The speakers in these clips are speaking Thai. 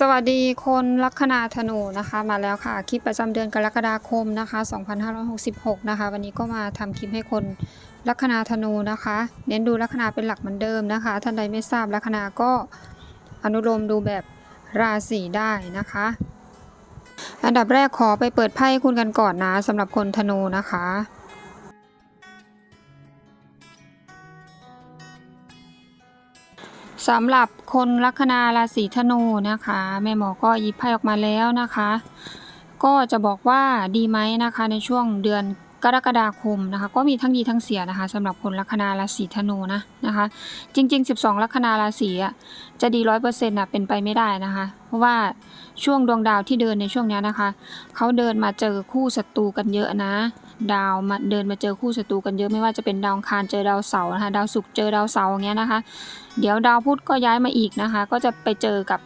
สวัสดีคนลัคนาธนูนะคะมาแล้วค่ะคลิปประจำเดือนกรกฎาคมนะคะ 2566 นะคะ วันนี้ก็มาทำคลิปให้คนลัคนาธนูนะคะ เน้นดูลัคนาเป็นหลักเหมือนเดิมนะคะ ท่านใดไม่ทราบลัคนาก็อนุโลมดูแบบราศีได้นะคะ อันดับแรกขอไปเปิดไพ่คุณกันก่อนนะสำหรับคนธนูนะคะ สำหรับคนลัคนาราศีธนูนะคะ แม่หมอก็ยิบไพ่ออกมาแล้วนะคะ ก็จะบอกว่าดีไหมนะคะในช่วงเดือนกรกฎาคมนะคะ ก็มีทั้งดีทั้งเสียนะคะสำหรับคนลัคนาราศีธนูนะนะคะ จริง ๆ 12 ลัคนาราศีอะจะดีร้อยเปอร์เซ็นต์อะเป็นไปไม่ได้นะคะ เพราะว่าช่วงดวงดาวที่เดินในช่วงนี้นะคะเขาเดินมาเจอคู่ศัตรูกันเยอะนะ ดาวมาเดินมาเจอคู่ศัตรูกันเยอะไม่ว่าจะเป็นดาวคารเจอดาวเสาร์นะคะดาวศุกร์เจอดาวเสาร์อย่างเงี้ยนะคะ เดี๋ยวดาวพุธก็ย้ายมาอีกนะคะ ก็จะไปเจอกับ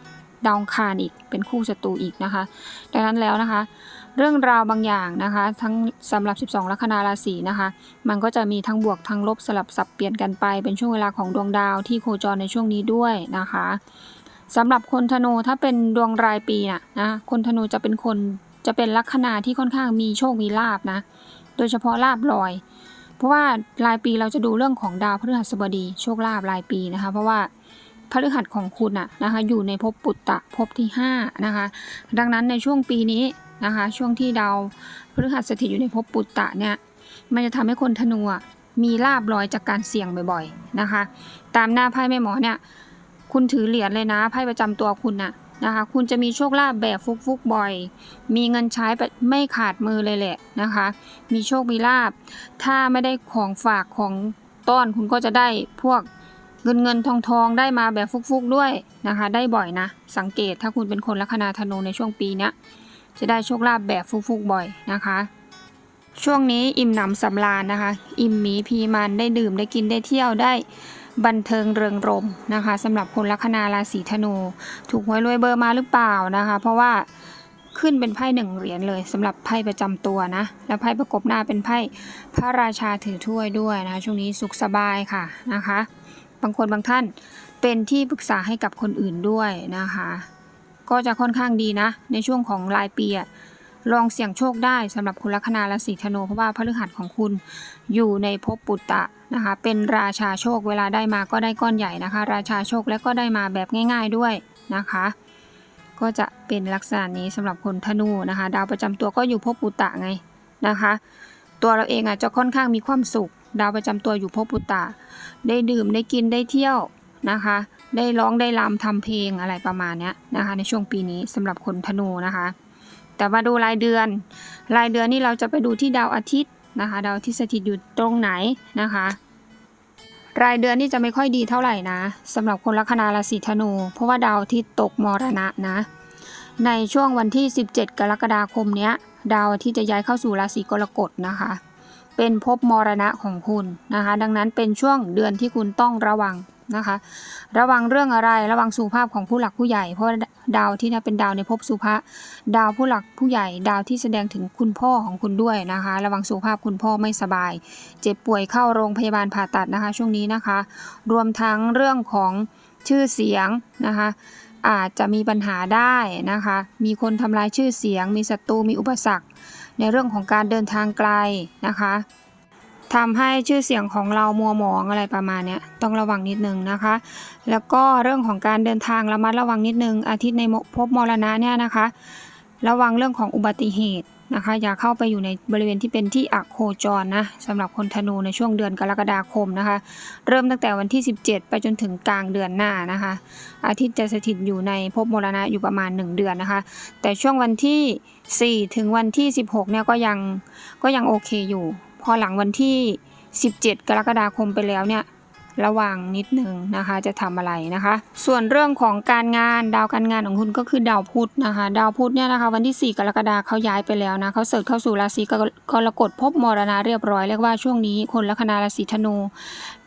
ดาวคารอีกเป็นคู่ศัตรูอีกนะคะ ดังนั้นแล้วนะคะ เรื่องราวบางอย่างนะคะ ทั้งสำหรับ 12 ลัคนาราศีนะคะ มันก็จะมีทั้งบวกทั้งลบสลับสับเปลี่ยนกันไปเป็นช่วงเวลาของดวงดาวที่โคจรในช่วงนี้ด้วยนะคะสำหรับคนธนูถ้าเป็นดวงรายปีน่ะนะคนธนูจะเป็นคนจะเป็นลัคนาที่ค่อนข้างมีโชคมีลาบนะ โดยเฉพาะลาบลอย เพราะว่ารายปีเราจะดูเรื่องของดาวพฤหัสบดีโชคลาภรายปีนะคะ เพราะว่าพฤหัสของคุณอะนะคะอยู่ในภพปุตตะภพที่5นะคะดังนั้นในช่วงปีนี้นะคะช่วงที่ดาวพฤหัสสถิตอยู่ในภพปุตตะเนี่ยมันจะทำให้คนธนูมีลาบลอยจากการเสี่ยงบ่อยๆนะคะ ตามหน้าไพ่แม่หมอเนี่ยคุณถือเหรียญเลยนะไพ่ประจำตัวคุณน่ะ นะคะคุณจะมีโชคลาภแบบฟุกๆบ่อย มีเงินใช้แบบไม่ขาดมือเลยแหละนะคะ มีโชคมีลาบ ถ้าไม่ได้ของฝากของต้อนคุณก็จะได้พวกเงินเงินทองทองได้มาแบบฟุกๆด้วยนะคะ ได้บ่อยนะ สังเกตถ้าคุณเป็นคนลัคนาธนูในช่วงปีนี้จะได้โชคลาภแบบฟุกๆบ่อยนะคะ ช่วงนี้อิ่มหนำสำราญนะคะ อิ่มหมีพีมันได้ดื่มได้กินได้เที่ยวได้ บันเทิงเริงรมนะคะสำหรับคนลัคนาราศีธนู ถูกหวยรวยเบอร์มาหรือเปล่านะคะ เพราะว่าขึ้นเป็นไพ่หนึ่งเหรียญเลยสำหรับไพ่ประจำตัวนะ แล้วไพ่ประกบหน้าเป็นไพ่พระราชาถือถ้วยด้วยนะ ช่วงนี้สุขสบายค่ะนะคะ บางคนบางท่านเป็นที่ปรึกษาให้กับคนอื่นด้วยนะคะ ก็จะค่อนข้างดีนะ ในช่วงของรายปีอะ ลองเสี่ยงโชคได้สำหรับคุณลัคนาราศีธนูเพราะว่าพฤหัสของคุณอยู่ในภพปุตตะนะคะ เป็นราชาโชคเวลาได้มาก็ได้ก้อนใหญ่นะคะ ราชาโชคและก็ได้มาแบบง่าย ๆด้วยนะคะ ก็จะเป็นลักษณะนี้สำหรับคนธนูนะคะ ดาวประจำตัวก็อยู่ภพปุตตะไงนะคะ ตัวเราเองอะจะค่อนข้างมีความสุข ดาวประจำตัวอยู่ภพปุตตะได้ดื่มได้กินได้เที่ยวนะคะ ได้ร้องได้รำทำเพลงอะไรประมาณนี้นะคะ ในช่วงปีนี้สำหรับคนธนูนะคะ แต่มาดูรายเดือน รายเดือนนี่เราจะไปดูที่ดาวอาทิตย์นะคะ ดาวอาทิตย์สถิตอยู่ตรงไหนนะคะ รายเดือนนี่จะไม่ค่อยดีเท่าไหร่นะสำหรับคนลัคนาราศีธนู เพราะว่าดาวอาทิตย์ตกมรณะนะ ในช่วงวันที่ 17 กรกฎาคมเนี้ย ดาวอาทิตย์จะย้ายเข้าสู่ราศีกรกฎนะคะ เป็นภพมรณะของคุณนะคะ ดังนั้นเป็นช่วงเดือนที่คุณต้องระวัง นะคะ ระวังเรื่องอะไรระวังสุภาพของผู้หลักผู้ใหญ่ เพราะดาวที่นะเป็นดาวในภพสุภะดาวผู้หลักผู้ใหญ่ ดาวที่แสดงถึงคุณพ่อของคุณด้วยนะคะ ระวังสุภาพคุณพ่อไม่สบาย เจ็บป่วยเข้าโรงพยาบาลผ่าตัดนะคะ ช่วงนี้นะคะ รวมทั้งเรื่องของชื่อเสียงนะคะอาจจะมีปัญหาได้นะคะ มีคนทำลายชื่อเสียง มีศัตรู มีอุปสรรค ในเรื่องของการเดินทางไกลนะคะ ทำให้ชื่อเสียงของเรามัวหมองอะไรประมาณเนี้ยต้องระวังนิดนึงนะคะ แล้วก็เรื่องของการเดินทางระมัดระวังนิดนึง อาทิตย์ในภพมรณะเนี่ยนะคะ ระวังเรื่องของอุบัติเหตุนะคะ อย่าเข้าไปอยู่ในบริเวณที่เป็นที่อักโคจรนะสำหรับคนธนูในช่วงเดือนกรกฎาคมนะคะ เริ่มตั้งแต่วันที่ 17 ไปจนถึงกลางเดือนหน้านะคะ อาทิตย์จะสถิตอยู่ในภพมรณะอยู่ประมาณ 1 เดือนนะคะ แต่ช่วงวันที่ 4 ถึงวันที่ 16เนี่ยก็ยังก็ยังโอเคอยู่ พอหลังวันที่ 17 กรกฎาคมไปแล้วเนี่ยระวังนิดนึงนะคะจะทำอะไรนะคะ ส่วนเรื่องของการงานดาวการงานของคุณก็คือดาวพุธนะคะ ดาวพุธเนี่ยนะคะวันที่ 4 กรกฎาคมเขาย้ายไปแล้วนะเขาเสด็จเข้าสู่ราศีกรกฎภพมรณะเรียบร้อยเรียกว่าช่วงนี้คนลัคนาราศีธนู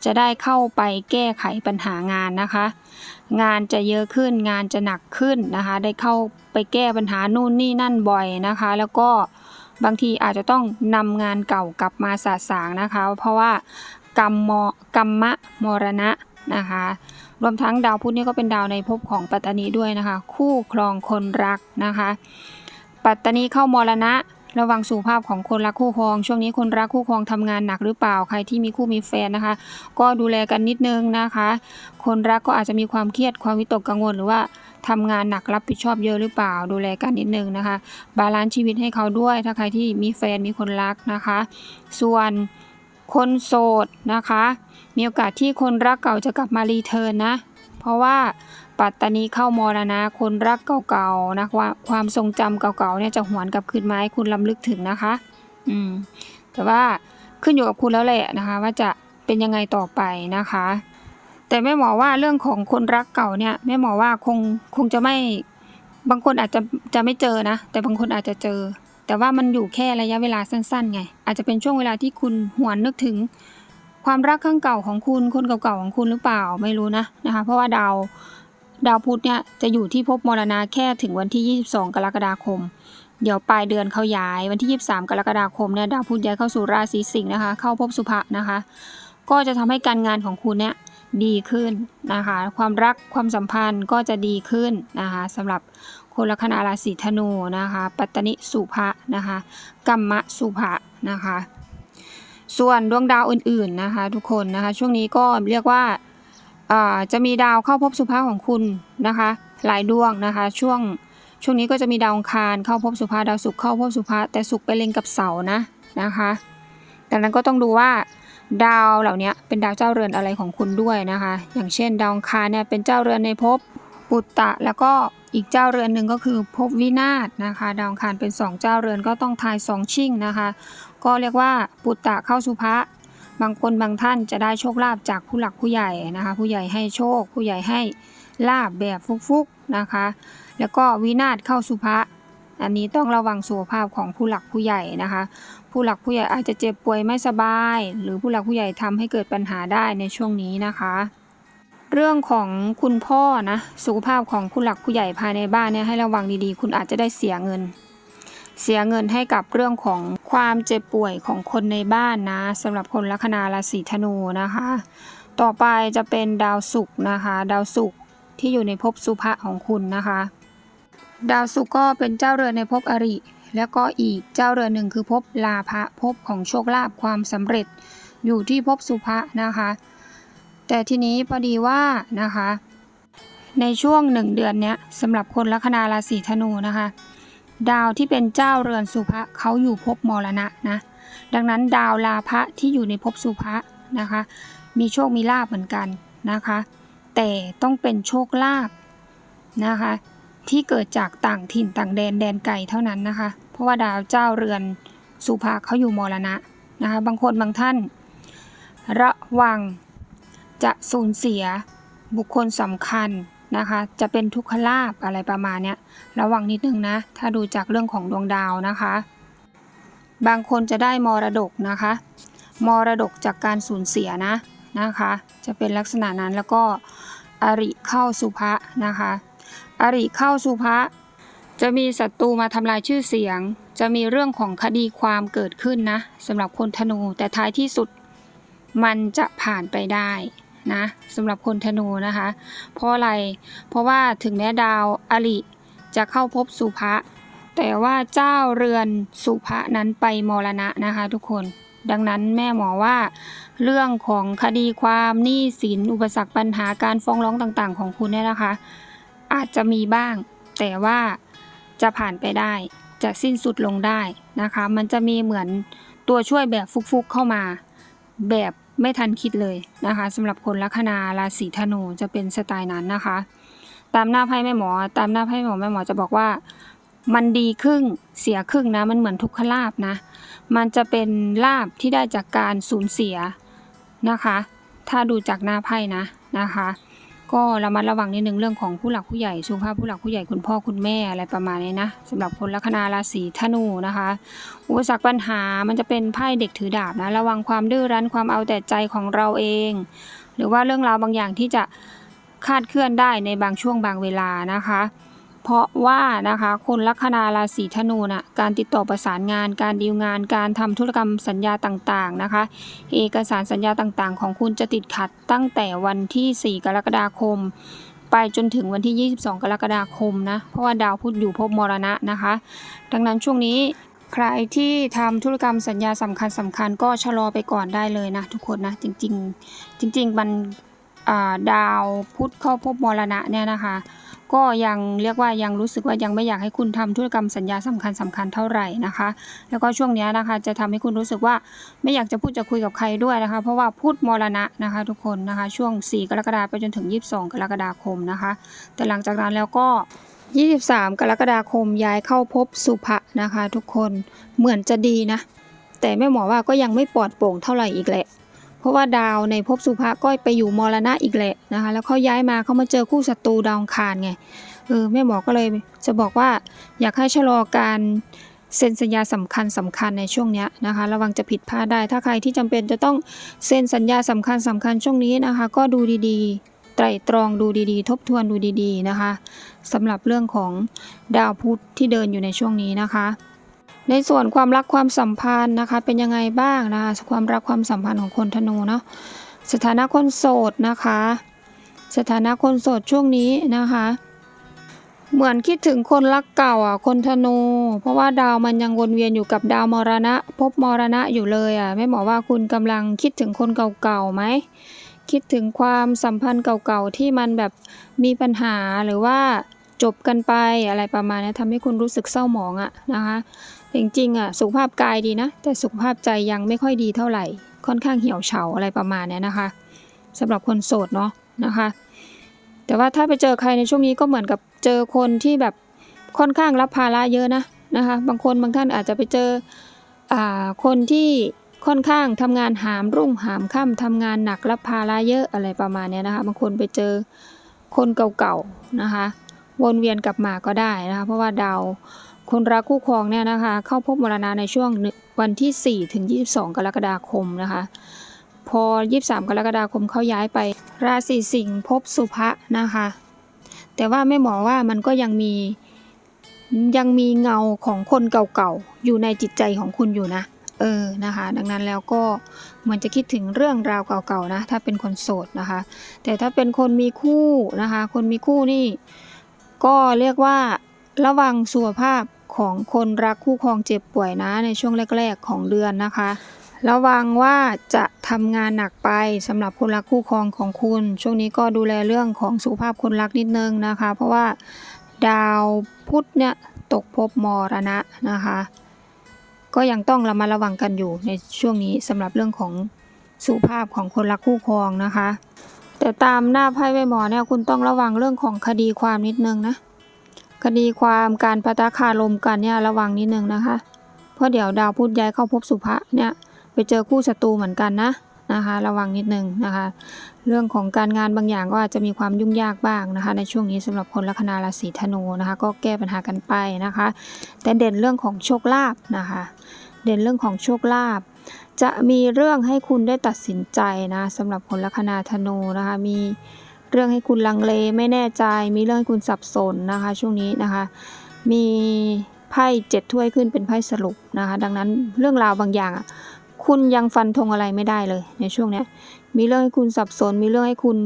จะได้เข้าไปแก้ไขปัญหางานนะคะ งานจะเยอะขึ้นงานจะหนักขึ้นนะคะ ได้เข้าไปแก้ปัญหานู่นนี่นั่นบ่อยนะคะ แล้วก็ บางทีอาจจะต้องนำงานเก่ากลับมาสาสางนะคะ เพราะว่ากรรมมกรรมะมรณะนะคะ รวมทั้งดาวพุธนี่ก็เป็นดาวในภพของปัตตานีด้วยนะคะ คู่ครองคนรักนะคะ ปัตตานีเข้ามรณะระวังสุขภาพของคนรักคู่ครอง ช่วงนี้คนรักคู่ครองทำงานหนักหรือเปล่าใครที่มีคู่มีแฟนนะคะ ก็ดูแลกันนิดนึงนะคะ คนรักก็อาจจะมีความเครียดความวิตกกังวลหรือว่า ทำงานหนักรับผิดชอบเยอะหรือเปล่า ดูแลกันนิดนึงนะคะ บาลานซ์ชีวิตให้เขาด้วย ถ้าใครที่มีแฟนมีคนรักนะคะ ส่วนคนโสดนะคะ มีโอกาสที่คนรักเก่าจะกลับมารีเทิร์นนะ เพราะว่าปัตตานีเข้ามรณะคนรักเก่าๆนะความความทรงจำเก่าๆเนี่ยจะหวนกลับคืนมาให้คุณลำลึกถึงนะคะ อืมแต่ว่าขึ้นอยู่กับคุณแล้วแหละนะคะ ว่าจะเป็นยังไงต่อไปนะคะ แต่แม่หมอว่าเรื่องของคนรักเก่าเนี่ยแม่หมอว่าคงคงจะไม่บางคนอาจจะจะไม่เจอนะ แต่บางคนอาจจะเจอ แต่ว่ามันอยู่แค่ระยะเวลาสั้นๆไงอาจจะเป็นช่วงเวลาที่คุณหวนนึกถึง ความรักครั้งเก่าของคุณคนเก่าๆของคุณหรือเปล่าไม่รู้นะนะคะเพราะว่าดาวดาวพุธเนี่ยจะอยู่ที่ภพมรณะแค่ถึงวันที่ 22 กรกฎาคม เดี๋ยวปลายเดือนเขาย้ายวันที่ 23 กรกฎาคมเนี่ยดาวพุธย้ายเข้าสู่ราศีสิงห์นะคะ เข้าภพสุภะนะคะ ก็จะทำให้การงานของคุณเนี่ย ดีขึ้นนะคะ ความรักความสัมพันธ์ก็จะดีขึ้นนะคะสำหรับคนลัคนาราศีธนูนะคะ ปัตตนิสุภะนะคะกัมมะสุภะนะคะ ส่วนดวงดาวอื่นๆนะคะ ทุกคนนะคะช่วงนี้ก็เรียกว่าาจะมีดาวเข้าภพสุภะของคุณนะคะ หลายดวงนะคะช่วงช่วงนี้ก็จะมีดาวองคารเข้าภพสุภะดาวศุกร์เข้าภพสุภะแต่ศุกร์ไปเล็งกับเสานะนะคะ ดังนั้นก็ต้องดูว่า ดาวเหล่านี้เป็นดาวเจ้าเรือนอะไรของคุณด้วยนะคะ อย่างเช่น ดาวคารเนี่ยเป็นเจ้าเรือนในภพปุตตะ แล้วก็อีกเจ้าเรือนหนึ่งก็คือภพวินาศนะคะ ดาวคารเป็นสองเจ้าเรือนก็ต้องทายสองชิ่งนะคะ ก็เรียกว่าปุตตะเข้าสุภะบางคนบางท่านจะได้โชคลาภจากผู้หลักผู้ใหญ่นะคะ ผู้ใหญ่ให้โชค ผู้ใหญ่ให้ลาบแบบฟุกๆนะคะ แล้วก็วินาศเข้าสุภะ อันนี้ต้องระวังสุขภาพของผู้หลักผู้ใหญ่นะคะ ผู้หลักผู้ใหญ่อาจจะเจ็บป่วยไม่สบาย หรือผู้หลักผู้ใหญ่ทำให้เกิดปัญหาได้ในช่วงนี้นะคะ เรื่องของคุณพ่อนะสุขภาพของผู้หลักผู้ใหญ่ภายในบ้านเนี่ยให้ระวังดีๆ คุณอาจจะได้เสียเงิน เสียเงินให้กับเรื่องของความเจ็บป่วยของคนในบ้านนะสำหรับคนลัคนาราศีธนูนะคะ ต่อไปจะเป็นดาวศุกร์นะคะ ดาวศุกร์ที่อยู่ในภพสุภะของคุณนะคะ ดาวศุกก็เป็นเจ้าเรือนในภพอริ แล้วก็อีกเจ้าเรือนหนึ่งคือภพลาภะภพของโชคลาภความสำเร็จ อยู่ที่ภพสุภะนะคะ แต่ทีนี้พอดีว่านะคะ ในช่วงหนึ่งเดือนเนี้ยสำหรับคนลัคนาราศีธนูนะคะ ดาวที่เป็นเจ้าเรือนสุภะเขาอยู่ภพมรณะนะดังนั้นดาวลาภะที่อยู่ในภพสุภะนะคะ มีโชคมีลาภเหมือนกันนะคะ แต่ต้องเป็นโชคลาภนะคะ ที่เกิดจากต่างถิ่นต่างแดนแดนไกลเท่านั้นนะคะ เพราะว่าดาวเจ้าเรือนสุภาเขาอยู่มรณะนะคะบางคนบางท่าน ระวังจะสูญเสียบุคคลสำคัญนะคะ จะเป็นทุกขลาภอะไรประมาณเนี้ยระวังนิดนึงนะ ถ้าดูจากเรื่องของดวงดาวนะคะ บางคนจะได้มรดกนะคะ มรดกจากการสูญเสียนะนะคะ จะเป็นลักษณะนั้นแล้วก็อริเข้าสุภะนะคะ อริเข้าสุภะจะมีศัตรูมาทำลายชื่อเสียง จะมีเรื่องของคดีความเกิดขึ้นนะสำหรับคนธนูแต่ท้ายที่สุดมันจะผ่านไปได้นะสำหรับคนธนูนะคะ เพราะอะไรเพราะว่าถึงแม้ดาวอริจะเข้าพบสุภะแต่ว่าเจ้าเรือนสุภะนั้นไปมรณะนะคะทุกคน ดังนั้นแม่หมอว่า เรื่องของคดีความหนี้สินอุปสรรคปัญหาการฟ้องร้องต่างๆ ของคุณเนี่ยนะคะ อาจจะมีบ้าง แต่ว่าจะผ่านไปได้ จะสิ้นสุดลงได้นะคะ มันจะมีเหมือนตัวช่วยแบบฟุกๆเข้ามา แบบไม่ทันคิดเลยนะคะสำหรับคนลัคนาราศีธนูจะเป็นสไตล์นั้นนะคะ ตามหน้าไพ่แม่หมอ ตามหน้าไพ่หมอแม่หมอจะบอกว่ามันดีครึ่งเสียครึ่งนะ มันเหมือนทุกขลาบนะ มันจะเป็นลาบที่ได้จากการสูญเสียนะคะ ถ้าดูจากหน้าไพ่นะนะคะ ก็ระมัดระวังนิดนึงเรื่องของผู้หลักผู้ใหญ่สุขภาพผู้หลักผู้ใหญ่คุณพ่อคุณแม่อะไรประมาณนี้นะสำหรับคนลัคนาราศีธนูนะคะ อุปสรรคปัญหามันจะเป็นไพ่เด็กถือดาบนะระวังความดื้อรั้นความเอาแต่ใจของเราเอง หรือว่าเรื่องราวบางอย่างที่จะคาดเคลื่อนได้ในบางช่วงบางเวลานะคะ เพราะว่านะคะคนลัคนาราศีธนูน่ะการติดต่อประสานงาน การดีลงาน การทำธุรกรรมสัญญาต่างๆนะคะ เอกสารสัญญาต่างๆ ของคุณจะติดขัดตั้งแต่วันที่ 4 กรกฎาคม ไปจนถึงวันที่ 22 กรกฎาคมนะเพราะว่าดาวพุธอยู่ภพมรณะนะคะ ดังนั้นช่วงนี้ใครที่ทำธุรกรรมสัญญาสำคัญสำคัญๆก็ชะลอไปก่อนได้เลยนะทุกคนนะจริงๆ จริง ๆ มันดาวพุธเข้าภพมรณะเนี่ยนะคะ ก็ยังเรียกว่ายังรู้สึกว่ายังไม่อยากให้คุณทำธุรกรรมสัญญาสำคัญสำคัญเท่าไหร่นะคะ แล้วก็ช่วงนี้นะคะจะทำให้คุณรู้สึกว่าไม่อยากจะพูดจะคุยกับใครด้วยนะคะ เพราะว่าพูดมรณะนะคะทุกคนนะคะ ช่วง 4 กรกฎาคมไปจนถึง 22 กรกฎาคมนะคะ แต่หลังจากนั้นแล้วก็23 กรกฎาคมย้ายเข้าภพสุภะนะคะ ทุกคนเหมือนจะดีนะ แต่แม่หมอว่าก็ยังไม่ปลอดโปร่งเท่าไหร่อีกแหละ เพราะว่าดาวในภพสุภะก็ไปอยู่มรณะอีกแหละนะคะ แล้วเขาย้ายมาเขามาเจอคู่ศัตรูดาวคารไงเออแม่หมอก็เลยจะบอกว่าอยากให้ชะลอการเซ็นสัญญาสำคัญสำคัญในช่วงนี้นะคะ ระวังจะผิดพลาดได้ ถ้าใครที่จำเป็นจะต้องเซ็นสัญญาสำคัญสำคัญช่วงนี้นะคะ ก็ดูดีๆ ไตรตรองดูดีๆ ทบทวนดูดีๆนะคะสำหรับเรื่องของดาวพุธที่เดินอยู่ในช่วงนี้นะคะ ในส่วนความรักความสัมพันธ์นะคะ เป็นยังไงบ้างนะคะความรักความสัมพันธ์ของคนธนูเนาะสถานะคนโสดนะคะ สถานะคนโสดช่วงนี้นะคะ เหมือนคิดถึงคนรักเก่าอะคนธนู เพราะว่าดาวมันยังวนเวียนอยู่กับดาวมรณะภพมรณะอยู่เลยอะแม่หมอว่าคุณกำลังคิดถึงคนเก่าๆไหมคิดถึงความสัมพันธ์เก่าๆที่มันแบบมีปัญหาหรือว่าจบกันไปอะไรประมาณนี้ทำให้คุณรู้สึกเศร้าหมองอะนะคะ จริงๆอะสุขภาพกายดีนะ แต่สุขภาพใจยังไม่ค่อยดีเท่าไหร่ ค่อนข้างเหี่ยวเฉาอะไรประมาณเนี้ยนะคะสำหรับคนโสดเนาะนะคะ แต่ว่าถ้าไปเจอใครในช่วงนี้ก็เหมือนกับเจอคนที่แบบค่อนข้างรับภาระเยอะนะนะคะบางคนบางท่านอาจจะไปเจออ่าคนที่ค่อนข้างทำงานหามรุ่งหามค่ำทำงานหนักรับภาระเยอะอะไรประมาณเนี้ยนะคะบางคนไปเจอคนเก่าๆนะคะ วนเวียนกลับมาก็ได้นะคะ เพราะว่าดาว คนรักคู่ครองเนี่ยนะคะเข้าพบมรณะในช่วงวันที่ 4 ถึง 22 กรกฎาคมนะคะ พอ 23 กรกฎาคมเขาย้ายไป ราศีสิงห์ภพสุภะนะคะ แต่ว่าแม่หมอว่ามันก็ยังมียังมีเงาของคนเก่าๆ อยู่ในจิตใจของคุณอยู่นะ เออนะคะ ดังนั้นแล้วก็เหมือนจะคิดถึงเรื่องราวเก่าๆนะ ถ้าเป็นคนโสดนะคะ แต่ถ้าเป็นคนมีคู่นะคะ คนมีคู่นี่ ก็เรียกว่าระวังสุขภาพ ของคนรักคู่ครองเจ็บป่วยนะในช่วงแรก ๆ ของเดือนนะคะ ระวังว่าจะทำงานหนักไปสำหรับคนรักคู่ครองของคุณ ช่วงนี้ก็ดูแลเรื่องของสุขภาพคนรักนิดนึงนะคะ เพราะว่าดาวพุธเนี่ยตกภพมรณะนะคะ ก็ยังต้องระมัดระวังกันอยู่ในช่วงนี้สำหรับเรื่องของสุขภาพของคนรักคู่ครองนะคะ แต่ตามหน้าไพ่ใบหมอเนี่ยคุณต้องระวังเรื่องของคดีความนิดนึงนะ คดีความการปะทะคารมกันเนี่ยระวังนิดนึงนะคะ เพราะเดี๋ยวดาวพุธย้ายเข้าภพสุภะเนี่ยไปเจอคู่ศัตรูเหมือนกันนะนะคะ ระวังนิดนึงนะคะ เรื่องของการงานบางอย่างก็อาจจะมีความยุ่งยากบ้างนะคะ ในช่วงนี้สำหรับคนลัคนาราศีธนูนะคะ ก็แก้ปัญหากันไปนะคะ แต่เด่นเรื่องของโชคลาภนะคะ เด่นเรื่องของโชคลาภจะมีเรื่องให้คุณได้ตัดสินใจนะสำหรับคนลัคนาธนูนะคะมี เรื่องให้คุณลังเลไม่แน่ใจ มีเรื่องให้คุณสับสนนะคะ ช่วงนี้นะคะ มีไพ่เจ็ดถ้วยขึ้นเป็นไพ่สรุปนะคะ ดังนั้นเรื่องราวบางอย่างอะคุณยังฟันธงอะไรไม่ได้เลยในช่วงนี้มีเรื่องให้คุณสับสน มีเรื่องให้คุณ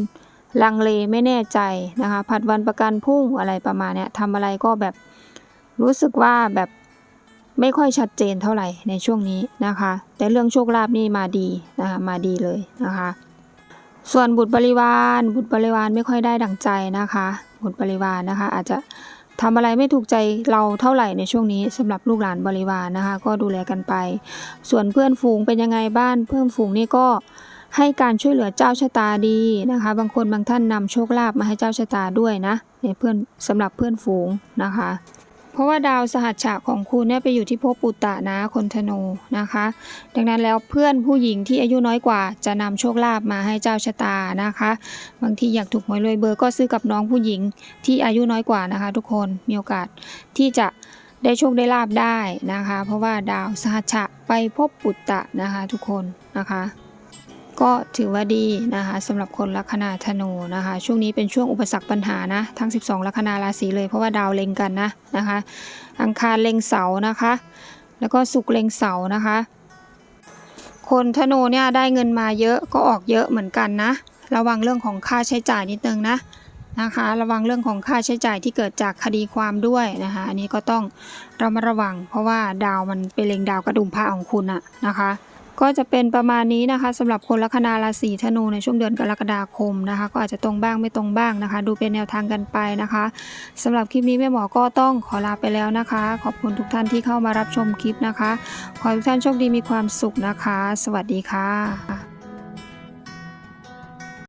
ลังเลไม่แน่ใจนะคะ ผัดวันประกันพรุ่งอะไรประมาณเนี้ยทำอะไรก็แบบรู้สึกว่าแบบไม่ค่อยชัดเจนเท่าไหร่ในช่วงนี้นะคะ แต่เรื่องโชคลาภนี่มาดีนะคะมาดีเลยนะคะ ส่วนบุตรบริวาร บุตรบริวารไม่ค่อยได้ดั่งใจนะคะ บุตรบริวารนะคะ อาจจะทำอะไรไม่ถูกใจเราเท่าไหร่ในช่วงนี้สำหรับลูกหลานบริวารนะคะ ก็ดูแลกันไป ส่วนเพื่อนฝูงเป็นยังไงบ้านเพื่อนฝูงนี่ก็ให้การช่วยเหลือเจ้าชะตาดีนะคะ บางคนบางท่านนำโชคลาภมาให้เจ้าชะตาด้วยนะในเพื่อนสำหรับเพื่อนฝูงนะคะ เพราะว่าดาวสหัชชะของคุณเนี่ยไปอยู่ที่ภพปุตตะนะคนธนูนะคะ ดังนั้นแล้วเพื่อนผู้หญิงที่อายุน้อยกว่า จะนำโชคลาภมาให้เจ้าชะตานะคะ บางทีอยากถูกหวยรวยเบอร์ก็ซื้อกับน้องผู้หญิงที่อายุน้อยกว่านะคะ ทุกคนมีโอกาสที่จะได้โชคได้ลาบได้นะคะ เพราะว่าดาวสหัชชะไปพบปุตตะนะคะ ทุกคนนะคะ ก็ถือว่าดีนะคะสำหรับคนลัคนาธนูนะคะ ช่วงนี้เป็นช่วงอุปสรรคปัญหานะ ทั้ง 12 ลัคนาราศีเลยเพราะว่าดาวเล็งกันนะนะคะ อังคารเล็งเสานะคะ แล้วก็ศุกเล็งเสานะคะ คนธนูเนี่ยได้เงินมาเยอะก็ออกเยอะเหมือนกันนะ ระวังเรื่องของค่าใช้จ่ายนิดนึงนะนะคะ ระวังเรื่องของค่าใช้จ่ายที่เกิดจากคดีความด้วยนะคะ อันนี้ก็ต้องเรามาระวัง เพราะว่าดาวมันเป็นเล็งดาวกระดุมพระของคุณอะนะคะ ก็จะเป็นประมาณนี้นะคะสำหรับคนลัคนาราศีธนูในช่วงเดือนกรกฎาคมนะคะ ก็อาจจะตรงบ้างไม่ตรงบ้างนะคะ ดูเป็นแนวทางกันไปนะคะสำหรับคลิปนี้แม่หมอก็ต้องขอลาไปแล้วนะคะ ขอบคุณทุกท่านที่เข้ามารับชมคลิปนะคะ ขอทุกท่านโชคดีมีความสุขนะคะ สวัสดีค่ะ